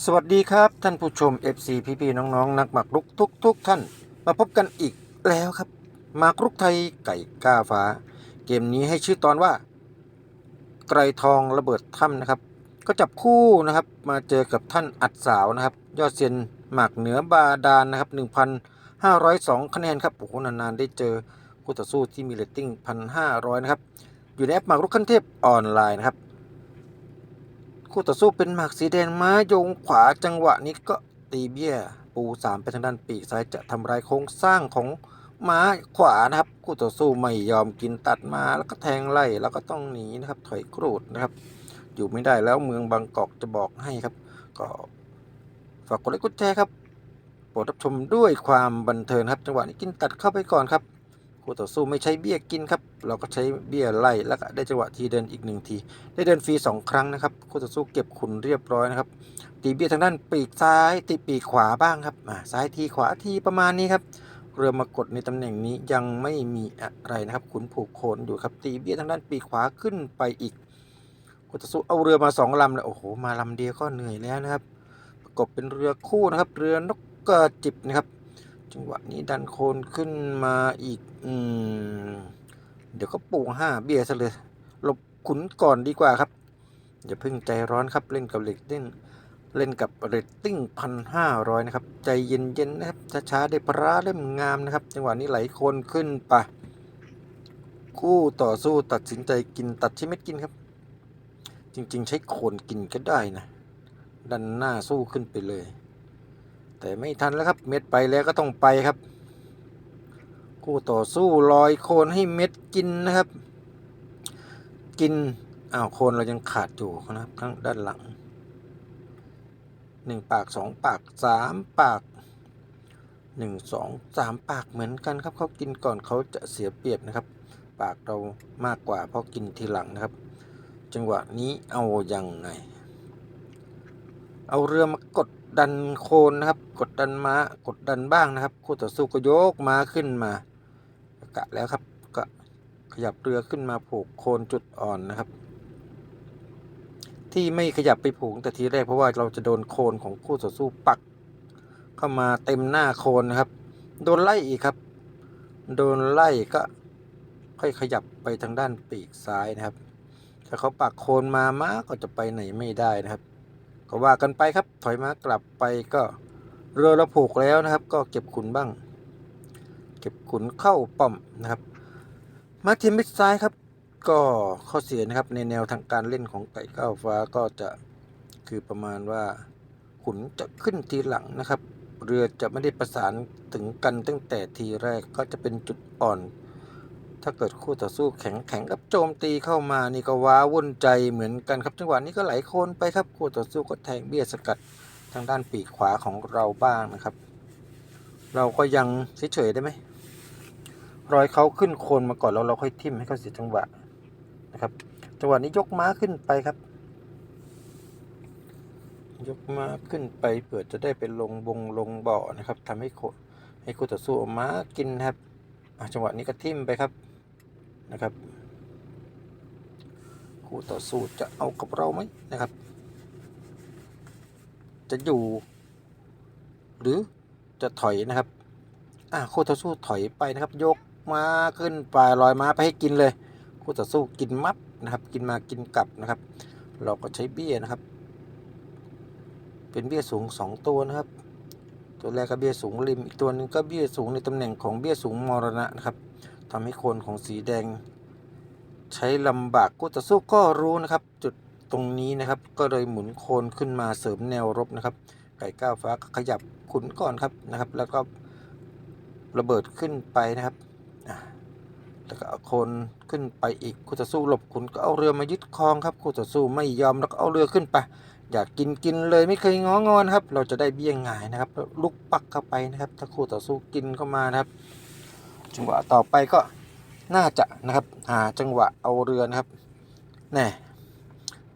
สวัสดีครับท่านผู้ชม FC พี่พี่น้องๆนักหมากรุกทุกทุกๆท่าน มาพบกันอีกแล้วครับหมากรุกไทยไก่ก้าฟ้า เกมนี้ให้ชื่อตอนว่า ไกรทองระเบิดถ้ำนะครับ ก็จับคู่นะครับมาเจอกับท่านอัดสาวนะครับ ยอดเซียนหมากเหนือบาดาลนะครับ 1,502 คะแนนครับโอ้โหนานๆได้เจอคู่ต่อสู้ที่มีเรตติ้ง1,500 นะครับ อยู่ในแอปหมากรุกขั้นเทพออนไลน์นะครับ คู่ต่อสู้เป็นหมากสีแดงม้ายงขวาจังหวะนี้ก็ตีเบี้ย ปูสามไปทางด้านปีกซ้ายจะทำลายโครงสร้างของม้าขวานะครับคู่ต่อสู้ไม่ยอมกินตัดมาแล้วก็แทงไล่แล้วก็ต้องหนีนะครับ ถอยกรูดนะครับ อยู่ไม่ได้แล้วเมืองบางกอกจะบอกให้ครับ ก็ฝากกดไลค์กดแชร์ครับโปรดรับชมด้วยความบันเทิงครับ จังหวะนี้กินตัดเข้าไปก่อนครับ คู่ต่อสู้ไม่ใช้เบี้ยกินครับ เราก็ใช้เบี้ยไล่แล้วก็ได้จังหวะทีเดินอีกหนึ่งที ได้เดินฟรีสองครั้งนะครับคู่ต่อสู้เก็บขุนเรียบร้อยนะครับ ตีเบี้ยทางด้านปีกซ้ายตีปีกขวาบ้างครับอ่าซ้ายทีขวาทีประมาณนี้ครับเรือมากดในตำแหน่งนี้ยังไม่มีอะไรนะครับขุนผูกโคนอยู่ครับตีเบี้ยทางด้านปีกขวาขึ้นไปอีกคู่ต่อสู้เอาเรือมาสองลำเลยโอ้โหมาลำเดียวก็เหนื่อยแล้วนะครับ ประกบเป็นเรือคู่นะครับ เรือนกกระจิบนะครับ จังหวะนี้ดันโคนขึ้นมาอีก อืม เดี๋ยวก็ปูห้าเบี้ยซะเลยหลบขุนก่อนดีกว่าครับ อย่าเพิ่งใจร้อนครับเล่นกับเรตติ้งเล่นกับเรตติ้งพันห้าร้อยนะครับ ใจเย็นๆนะครับช้าๆได้พระเล่มงามนะครับ จังหวะนี้ไหลโคนขึ้นไปคู่ต่อสู้ตัดสินใจกินตัดใช้เม็ดกินครับ จริง ๆ ใช้โคนกินก็ได้นะ ดันหน้าสู้ขึ้นไปเลย แต่ไม่ทันแล้วครับ เม็ดไปแล้วก็ต้องไปครับ คู่ต่อสู้ลอยโคนให้เม็ดกินนะครับ กินอ้าวโคนเรายังขาดอยู่นะครับข้างด้านหลังหนึ่งปากสองปากสามปากหนึ่งสองสามปากเหมือนกันครับเขากินก่อนเขาจะเสียเปรียบนะครับ ปากเรามากกว่าเพราะกินทีหลังนะครับ จังหวะนี้เอายังไง เอาเรือมากด ดันโคนนะครับ กดดันม้ากดดันบ้างนะครับคู่ต่อสู้ก็ยกม้าขึ้นมากะแล้วครับก็ขยับเรือขึ้นมาผูกโคนจุดอ่อนนะครับ ที่ไม่ขยับไปผูกแต่ทีแรกเพราะว่าเราจะโดนโคนของคู่ต่อสู้ปัก เข้ามาเต็มหน้าโคนนะครับ โดนไล่อีกครับ โดนไล่ก็ค่อยขยับไปทางด้านปีกซ้ายนะครับถ้าเขาปักโคนมาม้าก็จะไปไหนไม่ได้นะครับ ก็ว่ากันไปครับ ถอยมากลับไปก็เรือเราผูกแล้วนะครับ ก็เก็บขุนบ้าง เก็บขุนเข้าป้อมนะครับ มาทีมมิดซ้ายครับ ก็ข้อเสียนะครับในแนวทางการเล่นของไก่ก้าวฟ้าก็จะคือประมาณว่าขุนจะขึ้นทีหลังนะครับ เรือจะไม่ได้ประสานถึงกันตั้งแต่ทีแรกก็จะเป็นจุดอ่อน ถ้าเกิดคู่ต่อสู้แข็งแข็งกับโจมตีเข้ามานี่ก็ว้าวุ่นใจเหมือนกันครับจังหวะนี้ก็ไหลโคนไปครับคู่ต่อสู้ก็แทงเบี้ยสกัดทางด้านปีกขวาของเราบ้างนะครับ เราก็ยังเฉยๆได้ไหมรอยเขาขึ้นโคนมาก่อนแล้วเราค่อยทิ่มให้เขาเสียจังหวะนะครับ จังหวะนี้ยกม้าขึ้นไปครับ ยกม้าขึ้นไปเผื่อจะได้ไปลงบงลงบ่อนะครับทำให้โคให้คู่ต่อสู้ม้ากินครับจังหวะนี้ก็ทิ่มไปครับ นะครับ คู่ต่อสู้จะเอากับเราไหมนะครับ จะอยู่ หรือจะถอยนะครับ อะคู่ต่อสู้ถอยไปนะครับ ยกมาขึ้นไปลอยม้าไปให้กินเลย คู่ต่อสู้กินมับนะครับ กินมากินกลับนะครับ เราก็ใช้เบี้ยนะครับ เป็นเบี้ยสูงสองตัวนะครับ ตัวแรกก็เบี้ยสูงริมอีกตัวหนึงก็เบี้ยสูงในตำแหน่งของเบี้ยสูงมรณะนะครับ ทำให้โคนของสีแดง ใช้ลำบากคู่ต่อสู้ก็รู้นะครับ จุดตรงนี้นะครับ ก็เลยหมุนโคนขึ้นมาเสริมแนวรบนะครับ ไก่ก้าวฟ้าขยับขุนก่อนครับนะครับ แล้วก็ระเบิดขึ้นไปนะครับแล้วก็เอาโคนขึ้นไปอีกคู่ต่อสู้หลบขุนก็เอาเรือมายึดครองครับคู่ต่อสู้ไม่ยอมแล้วก็เอาเรือขึ้นไป อยากกินกินเลยไม่เคยง้องอนครับ เราจะได้เบี้ยงหายนะครับ ลุกปักเข้าไปนะครับ ถ้าคู่ต่อสู้กินเข้ามานะครับ จังหวะต่อไปก็น่าจะนะครับหาจังหวะเอาเรือนะครับแน่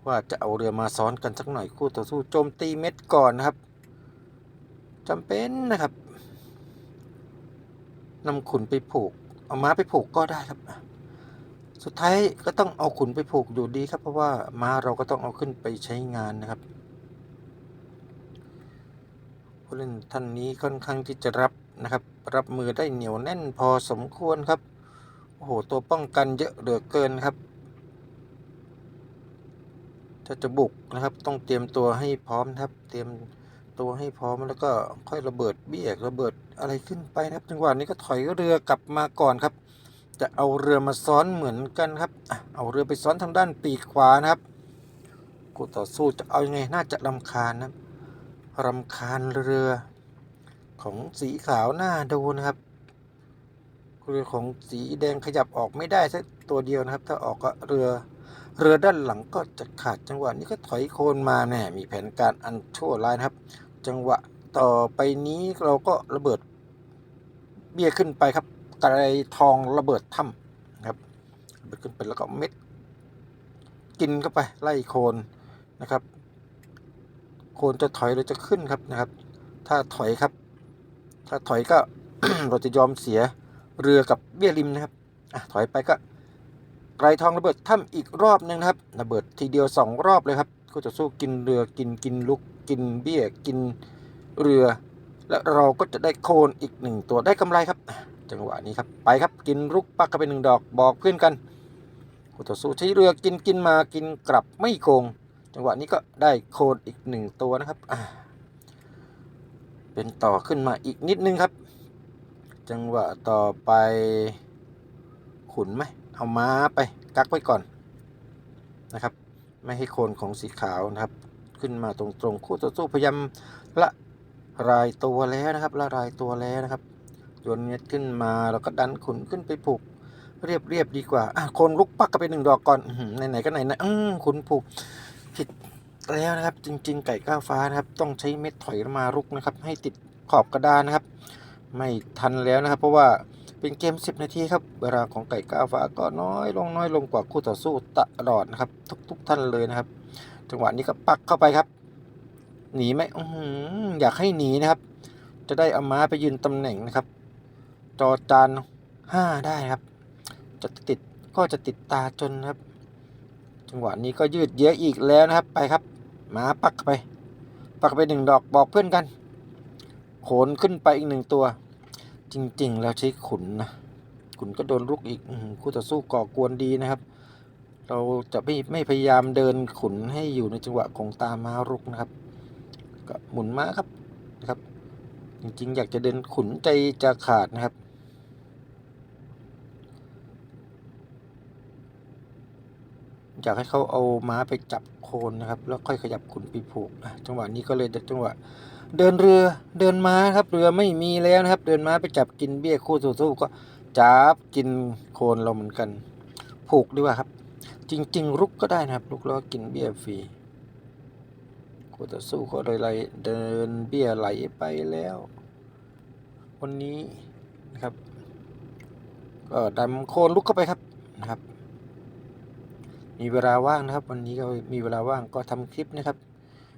ว่าจะเอาเรือมาซ้อนกันสักหน่อยคู่ต่อสู้โจมตีเม็ดก่อนนะครับจำเป็นนะครับนำขุนไปผูก เอาม้าไปผูกก็ได้ครับ สุดท้ายก็ต้องเอาขุนไปผูกอยู่ดีครับ เพราะว่าม้าเราก็ต้องเอาขึ้นไปใช้งานนะครับผู้เล่นท่านนี้ค่อนข้างที่จะรับ นะครับ รับมือได้เหนียวแน่นพอสมควรครับ โอ้โห ตัวป้องกันเยอะเหลือเกินครับ ถ้าจะบุกนะครับ ต้องเตรียมตัวให้พร้อมครับ เตรียมตัวให้พร้อมแล้วก็ค่อยระเบิดเบี้ยระเบิดอะไรขึ้นไปนะครับ จังหวะนี้ก็ถอยเรือกลับมาก่อนครับ จะเอาเรือมาซ้อนเหมือนกันครับ เอาเรือไปซ้อนทางด้านปีกขวานะครับกูต่อสู้จะเอายังไงน่าจะรำคาญนะรำคาญเรือ ของสีขาวหน้าดูนะครับเรือของสีแดงขยับออกไม่ได้สักตัวเดียวนะครับ ถ้าออกก็เรือเรือด้านหลังก็จะขาดจังหวะนี้ก็ถอยโคนมาแน่มีแผนการอันชั่วร้ายนะครับ จังหวะต่อไปนี้เราก็ระเบิดเบี้ยขึ้นไปครับกระไรทองระเบิดถ้ำครับระเบิดขึ้นไปแล้วก็เม็ด กินเข้าไปไล่โคนนะครับ โคนจะถอยหรือจะขึ้นครับนะครับ ถ้าถอยครับ ถ้าถอยก็ เราจะยอมเสียเรือกับเบี้ยริมนะครับอถอยไปก็ไกรทองระเบิดถ้ำอีกรอบหนึงนะครับระเบิดทีเดียวสองรอบเลยครับ ก็จะสู้กินเรือกินกินลุกกินเบี้ยกินเรือ และเราก็จะได้โคนอีกหนึ่งตัวได้กำไรครับ จังหวะนี้ครับไปครับกินลุกปักเข้าไปหนึ่งดอกบอกเพื่อนกันคู่ต่อสู้ใช้เรือกินกินมากินกลับไม่โกงจังหวะนี้ก็ได้โคนอีกหนึ่งตัวนะครับอ่า เป็นต่อขึ้นมาอีกนิดนึงครับ จังหวะต่อไปขุนไหมเอาม้าไปกักไว้ก่อนนะครับ ไม่ให้โคนของสีขาวนะครับ ขึ้นมาตรงๆคู่ต่อสู้พยายามละรายตัวแล้วนะครับละรายตัวแล้วนะครับโยนเน็ตขึ้นมาแล้วก็ดันขุนขึ้นไปผูก เรียบเรียบๆดีกว่าอะโคนลุกปักก็ไปหนึ่งดอกก่อนอื้อหือไหนๆก็ไหนนะอืมขุนผูกผิด แล้วนะครับ จริง ๆ ไก่ก้าวฟ้านะครับ ต้องใช้เม็ดถอยมารุกนะครับ ให้ติดขอบกระดานนะครับ ไม่ทันแล้วนะครับ เพราะว่าเป็นเกม 10 นาทีครับ เวลาของไก่ก้าวฟ้าก็น้อยลงน้อยลงกว่าคู่ต่อสู้ตลอดนะครับ ทุกๆท่านเลยนะครับ จังหวะนี้ก็ปักเข้าไปครับ หนีไหมออยากให้หนีนะครับ จะได้เอาม้าไปยืนตำแหน่งนะครับ จอจานห้าได้ครับ จะติดก็จะติดตาจนครับ จังหวะนี้ก็ยืดเยื้ออีกแล้วนะครับไปครับ หมาปักไป ปักไปหนึ่งดอกบอกเพื่อนกัน โขนขึ้นไปอีกหนึ่งตัว จริงๆ แล้วใช้ขุนนะขุนก็โดนลุกอีกคู่ต่อสู้ก่อกวนดีนะครับ เราจะไม่ไม่พยายามเดินขุนให้อยู่ในจังหวะของตามม้ารุกนะครับ ก็หมุนม้าครับนะครับ จริงๆ อยากจะเดินขุนใจจะขาดนะครับ อยากให้เขาเอาม้าไปจับโคนนะครับ แล้วค่อยขยับขุนไปผูกนะจังหวะนี้ก็เลยจังหวะเดินเรือเดินม้าครับเรือไม่มีแล้วนะครับ เดินม้าไปจับกินเบี้ยคู่ต่อสู้ก็จับกินโคนเราเหมือนกัน ผูกดีกว่าครับ จริงๆรุกก็ได้นะครับรุกแล้วกินเบี้ยฟรีคู่ต่อสู้ก็เลยไล่เดินเบี้ยไหลไปแล้ว วันนี้นะครับก็ดำโคนลุกเข้าไปครับนะครับ มีเวลาว่างนะครับ วันนี้ก็มีเวลาว่างก็ทำคลิปนะครับ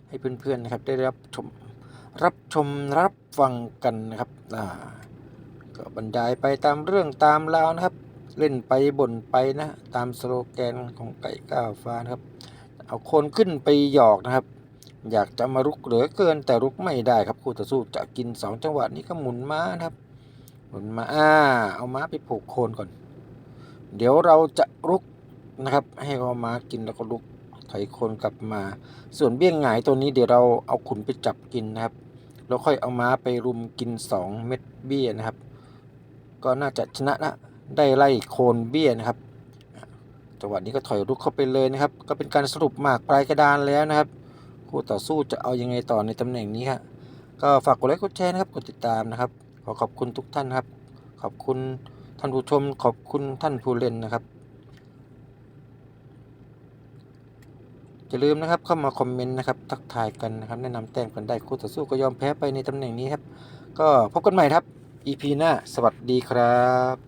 ให้เพื่อนๆนะครับ ได้รับชมรับชมรับฟังกันนะครับอ่าก็บรรยายไปตามเรื่องตามราวนะครับ เล่นไปบ่นไปนะ ตามสโลแกนของไก่ก้าวฟ้านะครับ เอาคนขึ้นไปหยอกนะครับ อยากจะมารุกเหลือเกินแต่รุกไม่ได้ครับคู่ต่อสู้จะกินสองจังหวะนี้ก็หมุนม้านะครับ หมุนมาอ่าเอาม้าไปผูกโคนก่อน เดี๋ยวเราจะรุก นะครับ ให้เขาม้ากินแล้วก็ลุกถอยโคนกลับมา ส่วนเบี้ยงหงายตัวนี้เดี๋ยวเราเอาขุนไปจับกินนะครับ แล้วค่อยเอาม้าไปรุมกิน 2 เม็ดเบี้ยนะครับ ก็น่าจะชนะนะ ได้ไล่โคนเบี้ยนะครับ จังหวะนี้ก็ถอยรุกเข้าไปเลยนะครับ ก็เป็นการสรุปหมากปลายกระดานแล้วนะครับ คู่ต่อสู้จะเอายังไงต่อในตำแหน่งนี้ครับก็ฝากกดไลค์กดแชร์นะครับ กดติดตามนะครับ ขอขอบคุณทุกท่านครับ ขอบคุณท่านผู้ชม ขอบคุณท่านผู้เล่นนะครับ อย่าลืมนะครับเข้ามาคอมเมนต์นะครับทักทายกันนะครับแนะนำแต้มกันได้คู่ต่อสู้ก็ยอมแพ้ไปในตำแหน่งนี้ครับ ก็พบกันใหม่ครับ EP หน้าสวัสดีครับ